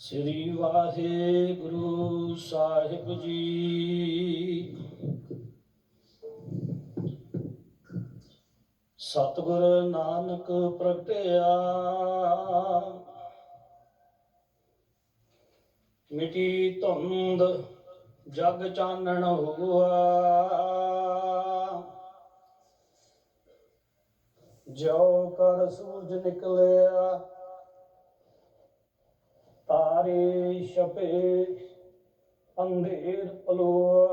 ਸ੍ਰੀ ਵਾਹਿਗੁਰੂ ਸਾਹਿਬ ਜੀ। ਸਤਿਗੁਰ ਨਾਨਕ ਪ੍ਰਗਟਿਆ, ਮਿਟੀ ਧੁੰਦ ਜਗ ਚਾਨਣ ਹੋਆ। ਜੋ ਕਰ ਸੂਰਜ ਨਿਕਲਿਆ ਤਾਰੇ ਛਪੇ ਅੰਧੇਰ ਪਲੋਆ।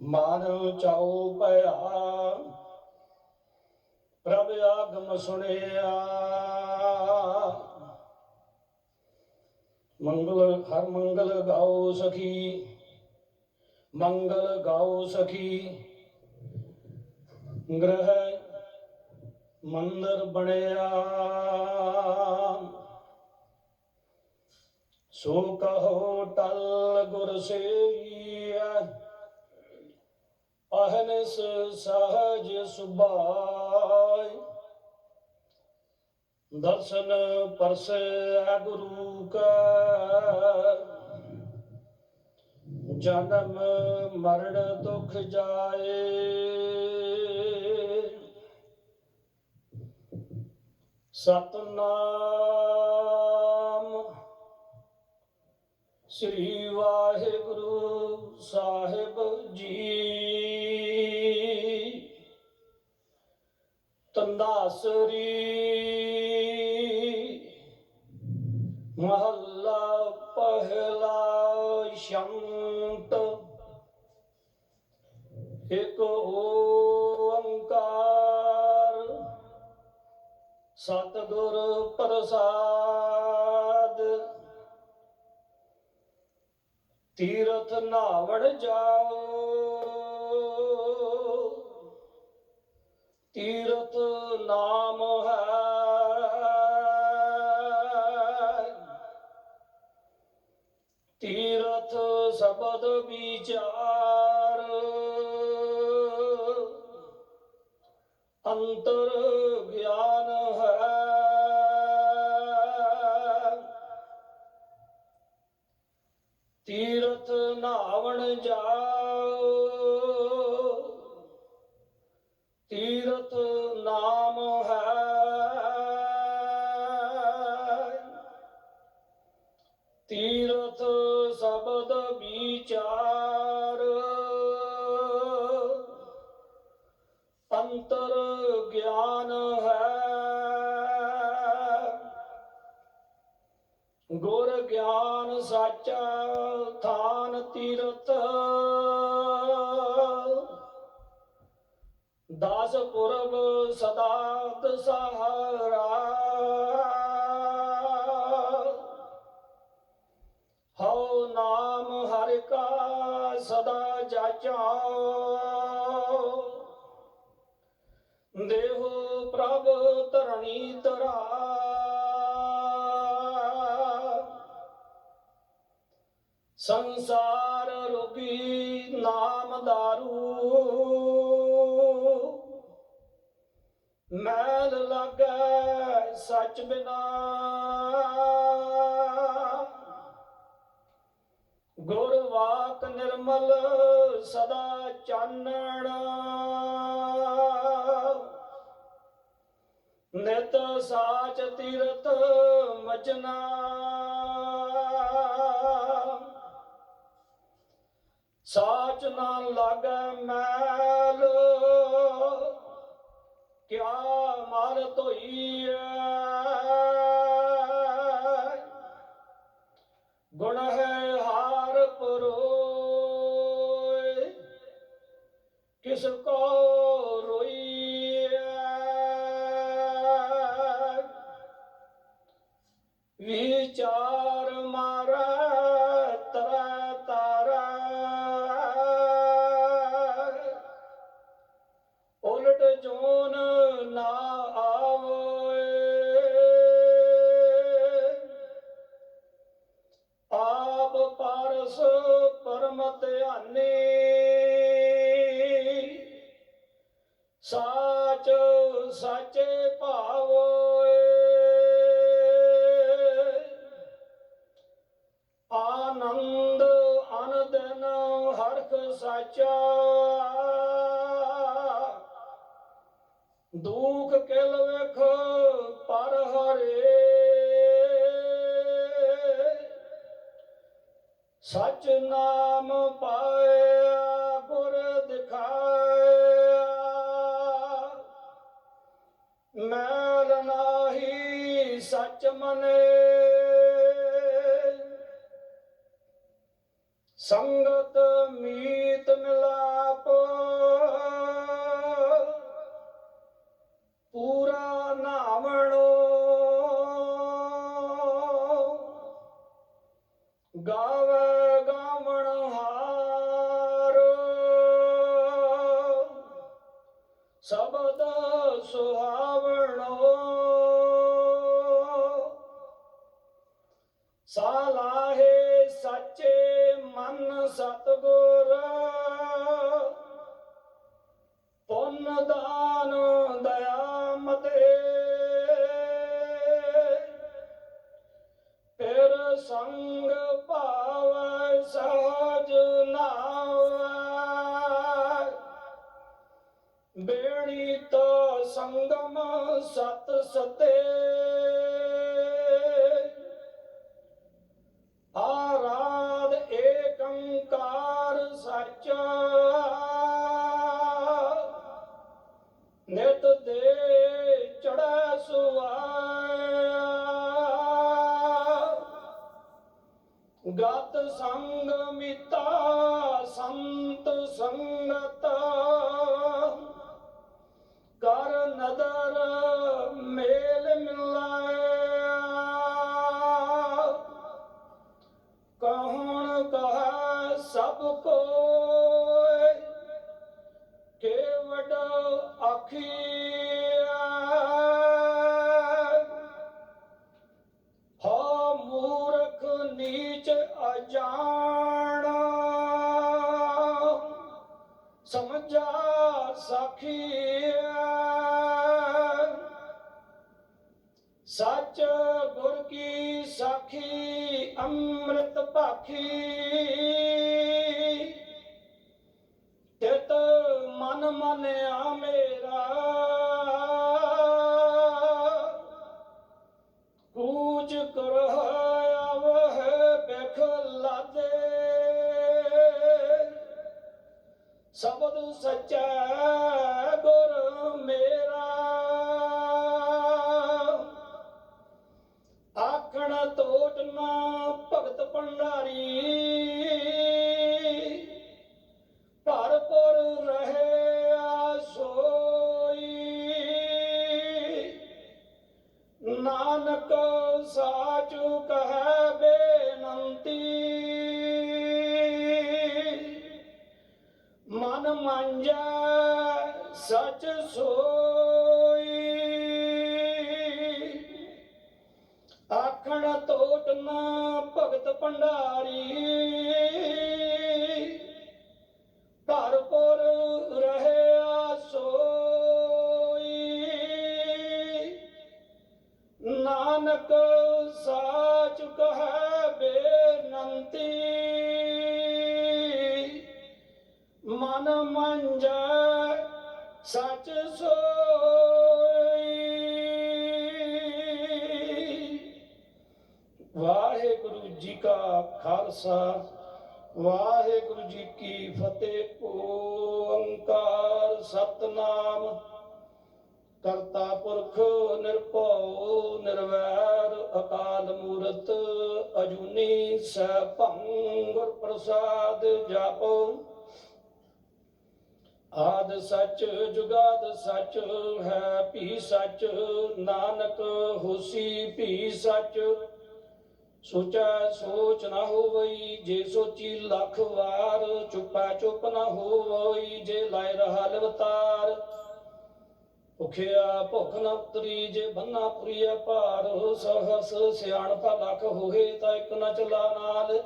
ਮਨ ਚਾਉ ਭਇਆ ਪ੍ਰਭ ਆਗਮ ਸੁਣਿਆ। ਮੰਗਲ ਹਰ ਮੰਗਲ ਗਾਓ ਸਖੀ, ਮੰਗਲ ਗਾਓ ਸਖੀ। ਗ੍ਰਹਿ ਮੰਦਰ ਬਣਿਆ। ਸੋ ਕਹੋ ਟਲ ਗੁਰ ਸੇਈਐ ਅਹਨਸ ਸਹਜ ਸੁਭਾਈ ਦਰਸ਼ਨ ਪਰਸੈ ਗੁਰੂ ਕਾ, ਜਨਮ ਮਰਨ ਦੁਖ ਜਾਏ। ਸਤਨਾਮ। ਸ੍ਰੀ ਵਾਹਿਗੁਰੂ ਸਾਹਿਬ ਜੀ। ਤੰਦਾਸਰੀ ਮਹੱਲਾ ਪਹਿਲਾ ਸ਼ੰਤ। ਇਕ ਓੰਕਾਰ ਸਤਿਗੁਰ ਪ੍ਰਸਾਦ। ਤੀਰਥ ਨਾਵਣ ਜਾਓ। ਤੀਰਥ ਨਾਮ ਹੈ। ਤੀਰਥ ਸ਼ਬਦ ਵਿਚਾਰ। ਅੰਤਰ ਗਿਆਨ ਨਾਵਣ ਜਾਓ ਤੀਰਥ ਨਾਮ ਗਿਆਨ ਸਾਚਾ ਥਾਨ ਤੀਰਥ। ਦਾਸ ਪੁਰਬ ਸਦਾ ਦਸਹਰਾ। ਹਉ ਨਾਮ ਹਰਿ ਕਾ ਸਦਾ ਜਾਚਾਓ ਦੇਹੋ ਪ੍ਰਭ ਧਰਣੀ ਤਰਾ ਸੰਸਾਰ ਰੋਗੀ ਨਾਮ ਦਾਰੂ। ਮੈਲ ਲਾਗੈ ਸੱਚ ਬਿਨਾ। ਗੁਰ ਵਾਕ ਨਿਰਮਲ ਸਦਾ ਚਾਨਣ। ਨਿਤ ਸਾਚ ਤੀਰਥ ਮਜਨਾ। ਸਾਚ ਨਾ ਲਾਗੈ ਮੈਲ, ਕਿਆ ਮਰ ਧੋਈਐ? ਗੁਣ ਹੈ ਹਾਰ ਪਰੋਏ, ਕਿਸ ਕੋ ਰੋਈਐ? ਵਿਚਾਰ ਹਰੇ। ਸਚ ਨਾਮ ਪਾਇਆ ਗੁਰ ਦਿਖਾਇਆ। ਮੈਲ ਨਾਹੀ ਸਚ ਮਨੇ ਸੰਗਮ ਸਤ ਸਤੇ ਜਾਣਾ। ਸਮਝਾ ਸਾਖੀਆ ਸੱਚ ਗੁਰ ਕੀ ਸਾਖੀ ਅੰਮ੍ਰਿਤ ਭਾਖੀ। ਤਿਤ ਮਨ ਮਨਿਆ ਮੇਰਾ। ਤੋਟ ਭਗਤ ਭੰਡਾਰੀ। ਭਰਪੁਰ ਰਹਿਆ ਸੋਈ। ਨਾਨਕ ਸਾਚ ਕਹੈ ਬੇਨੰਤੀ। ਮਨ ਮੰਜੈ ਸਚ ਸੋਈ। ਖਾਲਸਾ, ਵਾਹਿਗੁਰੂ ਜੀ ਕੀ ਫਤਿਹ। ਓੰਕਾਰ ਸਤਨਾਮ, ਕਰਤਾ ਪੁਰਖ ਨਿਰਭਉ, ਨਿਰਵੈਰ ਅਕਾਲ ਮੂਰਤ, ਅਜੂਨੀ ਸੈਭੰ ਗੁਰ ਪ੍ਰਸਾਦ ਜਪੋ। ਆਦ ਸੱਚ, ਜੁਗਾਦ ਸੱਚ, ਹੈ ਭੀ ਸੱਚ, ਨਾਨਕ ਹੋਸੀ ਭੀ ਸੱਚ ਸੋਚੈ ਸੋਚ ਨਾ ਹੋਵਈ, ਜੇ ਸੋਚੀ ਲੱਖ ਵਾਰ, ਚੁੱਪੈ ਚੁੱਪ ਨਾ ਹੋਵਈ, ਜੇ ਲਾਇ ਰਹਾ ਲਵਤਾਰ। ਭੁਖਿਆ ਭੁਖ ਨ ਉਤਰੀ, ਜੇ ਬੰਨਾ ਪੁਰੀਆ ਭਾਰ, ਸਹਸ ਸਿਆਣਪਾ ਲੱਖ ਹੋਏ ਤਾਂ ਇੱਕ ਨਾ ਚਲਾ ਨਾਲ।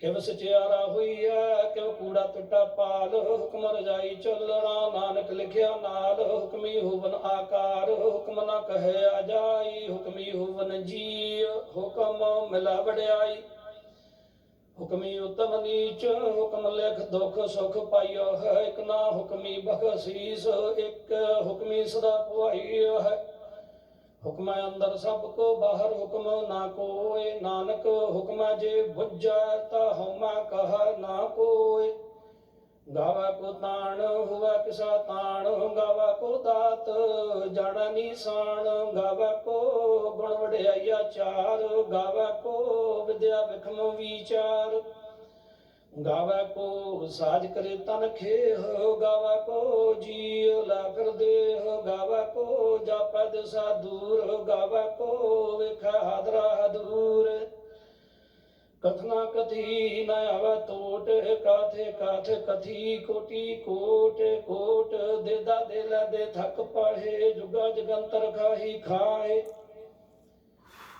ਕਿਵ ਸਚਿਆਰਾ ਹੋਈਐ, ਕਿਵ ਕੂੜਾ ਟੁੱਟਾ ਪਾਲ, ਹੁਕਮ ਰਜਾਈ ਚੱਲਣਾ, ਨਾਨਕ ਲਿਖਿਆ ਨਾਲ, ਹੁਕਮੀ ਹੋਵਨ ਆਕਾਰ, ਹੁਕਮ ਨਾ ਕਹਿਆ ਜਾਈ, ਹੁਕਮੀ ਹੋਵਨ ਜੀ। ਹੁਕਮ ਮਿਲਾ ਹੁਕਮੀ ਉਤਮ ਨੀਚ, ਹੁਕਮ ਲਿਖ ਦੁਖ ਸੁਖ ਪਾਈਓ ਹੈ। ਇਕ ਨਾ ਹੁਕਮੀ ਬਖਸ਼ੀਸ, ਇੱਕ ਹੁਕਮੀ ਸਦਾ ਪੁਆਈਓ ਹੈ। ਹੁਕਮ ਅੰਦਰ ਸਭ ਕੋ, ਬਾਹਰ ਹੁਕਮ ਨਾ ਕੋਏ। ਨਾਨਕ ਹੁਕਮ ਜੇ ਬੁੱਝਾ, ਤਾ ਹਉਮੈ ਕਹ ਨਾ ਕੋਏ। ਗਾਵਾ ਕੋ ਤਾਣ, ਹੁਆ ਕਿਸਾ ਤਾਣ, ਗਾਵਾ ਕੋ ਦਾਤ, ਜਾਣਾ ਨਿਸ਼ਾਨ ਗਾਵਾ ਕੋ ਗੁਣ ਵਡਿਆਈਆ ਚਾਰ, ਗਾਵਾ ਕੋ ਵਿਦਿਆ ਵਿਖਮ ਵਿਚਾਰ। ਗਾਵਾ ਕੋ ਸਾਜ ਕਰੇ ਤਨ ਖੇਹ, ਗਾਵਾ ਕੋ ਜੀਉ ਲਾ ਫਿਰ ਦੇਹ, ਗਾਵਾ ਕੋ ਜਾਪੈ ਦਿਸਾ ਦੂਰ, ਗਾਵਾ ਕੋ ਕਥਨਾ ਕਥੀ ਨ ਆਵੈ ਟੋਟ ਕਾਥੇ ਕਾਥ ਕਥੀ, ਕੋਟੀ ਕੋਟ ਕੋਟ ਦੇਦਾ ਦੇ ਲੈ ਦੇ ਥਕ ਪਾਹੇ, ਜੁਗਾ ਜਗੰਤਰ ਖਾਹੀ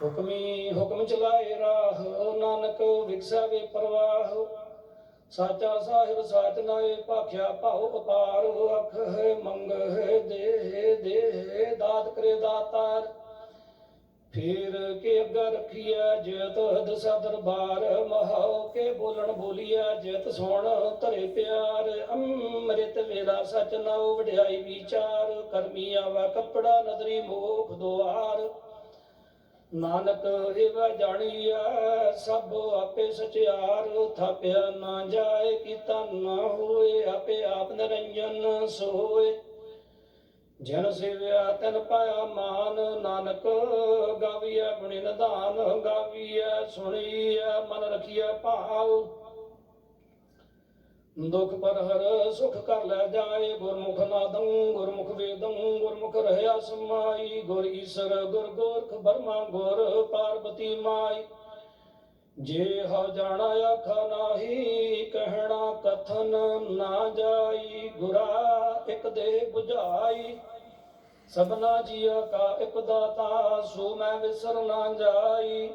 ਹੁਕਮੀ, ਹੁਕਮ ਚਲਾਏ ਰਾਹ, ਨਾਨਕ ਵਿਕਸਾਵੇ ਪ੍ਰਵਾਹ। ਸਾਚਾ ਸਾਹਿਬ ਸਾਚ ਨਾਏ ਭਾਖਿਆ ਭਾਉ ਅਪਾਰ, ਅਖ ਮੰਗ ਦੇਹ ਦੇਹ ਦਾਤ ਕਰੇ ਦਾਤਾਰ। ਫੇਰ ਕੇ ਅੱਗਾ ਰੱਖੀਐ, ਜੇਤ ਦਸਾ ਦਰਬਾਰ, ਮਹਾਉ ਕੇ ਬੋਲਣ ਬੋਲੀਐ, ਜੇਤ ਸੁਣ ਧਰੇ ਪਿਆਰ, ਅੰਮ੍ਰਿਤ ਵੇਲਾ ਸਚ ਨਾਉ ਵਡਿਆਈ ਵਿਚਾਰ, ਕਰਮੀ ਆਵਾ ਕੱਪੜਾ ਨਦਰੀ ਮੋਖ ਦੁਆਰ। ਨਾਨਕ ਇਹ ਜਾਣੀਐ, ਸਭ ਆਪੇ ਸਚਿਆਰ, ਥਾਪਿਆ ਨਾ ਜਾਏ ਕੀਤਾ ਨਾ ਹੋਏ, ਆਪੇ ਆਪ ਨਿਰੰਜਨ ਸੋਏ। ਜਨ ਸੇਵਿਆ ਤਨ ਪਾਇਆ ਮਾਨ, ਨਾਨਕ ਗਾਵੀਐ ਗੁਣੀ ਨਿਧਾਨ, ਗਾਵੀਐ ਸੁਣੀਐ, ਮਨ ਰਖੀਐ ਭਾਉ ਦੁਖ ਪਰ ਹਰ ਸੁਖ ਕਰ ਲੈ ਜਾਏ, ਗੁਰਮੁਖ ਨਾਦੰ, ਗੁਰਮੁਖ ਵੇਦੰ, ਗੁਰਮੁਖ ਰਹਿਆ ਸਮਾਈ। ਗੁਰ ਈਸਰ, ਗੁਰ ਗੋਰਖ ਬਰਮਾ, ਗੁਰ ਪਾਰਬਤੀ ਮਾਈ। ਜੇ ਹਉ ਜਾਣਾ ਆਖਾ ਨਾਹੀ, ਕਹਿਣਾ ਕਥਨ ਨਾ ਜਾਈ, ਗੁਰਾ ਇੱਕ ਦੇ ਬੁਝਾਈ। ਸਭਨਾ ਜੀਆ ਕਾ ਇੱਕ ਦਾਤਾ ਸੋ ਮੈਂ ਵਿਸਰ ਨਾ ਜਾਈ।